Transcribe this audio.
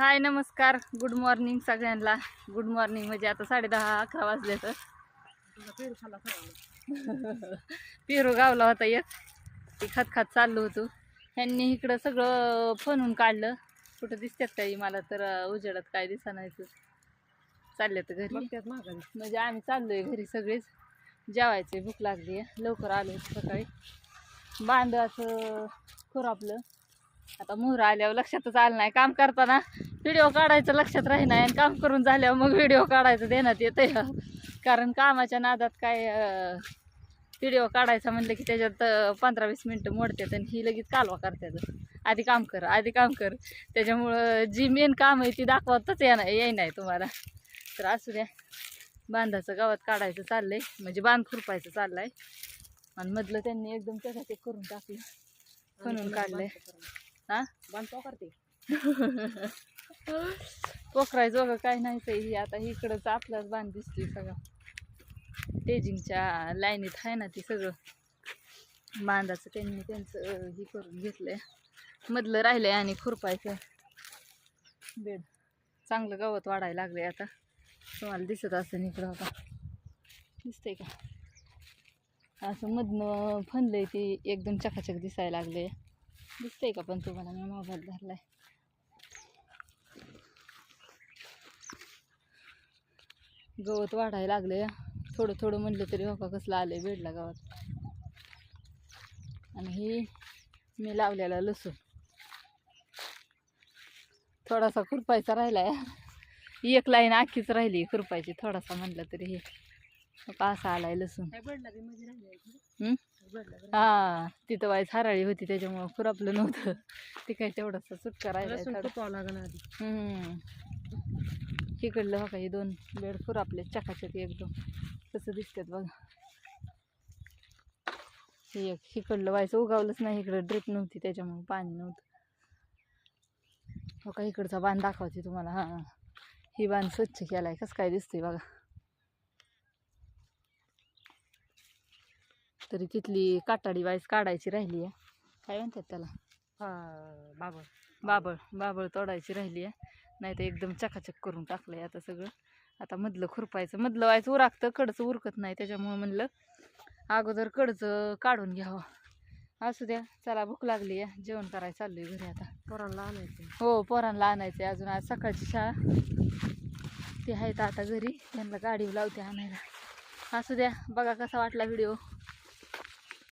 हाय नमस्कार. Good morning सगळ्यांना. Good morning म्हणजे आता साडे दहा अकरा वाजले तर. पेरू गावला होता एक. ती खात खात चाललो होतो. ह्यांनी इकडं सगळं फनून काढलं. कुठं दिसतात काही मला तर उजेडात काय दिसा नाही चालले तर घरी. म्हणजे आम्ही चाललोय घरी सगळेच. जेवायचे भूक लागली. आहे लवकर आलो सकाळी. बांध असं खुरापलं. आता मोहर आल्यावर लक्षातच आलं नाही. काम करताना व्हिडिओ काढायचं लक्षात राही नाही आणि काम करून झाल्यावर मग व्हिडिओ काढायचं देण्यात येतं कारण कामाच्या नादात काय व्हिडिओ काढायचा म्हणलं की त्याच्यात पंधरा वीस मिनटं मोडतात आणि ही लगेच कालवा करतात आधी काम कर आधी काम कर. त्याच्यामुळं जी मेन काम आहे ती दाखवतच येणार येई नाही तुम्हाला. तर असू द्या. बांधाचं गावात काढायचं चाललंय. म्हणजे बांध खुरपायचं चाललंय. आणि मधलं त्यांनी एकदम त्यासाठी करून टाकलं. खणून काढलंय. हा? बांधतो करते. पोखरायचं काय नाही ही आता इकडंच आपलाच बांध दिसतोय सगळं. तेजिंगच्या लाईनीत आहे ना ती सगळं. बांधाचं त्यांनी त्यांचं हे करून घेतलंय. मधलं राहिलंय आणि खुरपायचं. बेड. चांगलं गवत वाढायला लागलंय आता. तुम्हाला दिसत असेल इकडं आता. दिसतंय का? असं मधनं फनलंय ते एकदम चकाचक दिसायला लागले दिसतंय का पण तुम्हाला? मी मोबाईल धरलाय. गवत वाढायला लागले. थोडं थोडं म्हणलं तरी हो का कसलं आलंय बेडला गावात. आणि ही मी लावलेला लसूण. थोडासा खुरपायचा राहिलाय. एक लाईन अख्खीच राहिली खुरपायची थोडासा म्हणलं तरी हे. असा आलाय लसूण. राहिले हा तिथं वाईस हराळी होती त्याच्यामुळं खुरापलं नव्हतं. ते काय तेवढंसं सुटका राहिलाय इकडलं हो का हे दोन बेड खुरापले चकाचक एकदम. कसं दिसतात बघा. हे एक इकडलं व्हायचं उगावलंच नाही इकडं ड्रिप नव्हती त्याच्यामुळे पाणी नव्हतं. हो का इकडचा बांध दाखवते तुम्हाला हां. ही बांध स्वच्छ केलाय कसं काय दिसतंय बघा. तरी तिथली काटाडी वाईस काढायची राहिली आहे काय म्हणतात त्याला? हा बाबा बाबळ बाबळ तोडायची राहिली आहे नाही तर एकदम चकाचक करून टाकलं आहे आता सगळं. आता मधलं खुरपायचं मधलं व्हायचं उराकतं कडचं उरकत नाही त्याच्यामुळं म्हणलं अगोदर कडचं काढून घ्यावं. असू द्या चला भूक लागली आहे जेवण करायला चाललोय घरी आता. पोरांना आणायचं हो पोरांना आणायचं आहे अजून आज सकाळची शाळा. ते आहेत आता घरी त्यांना गाडी लावते आणायला. असू द्या बघा कसा वाटला व्हिडिओ.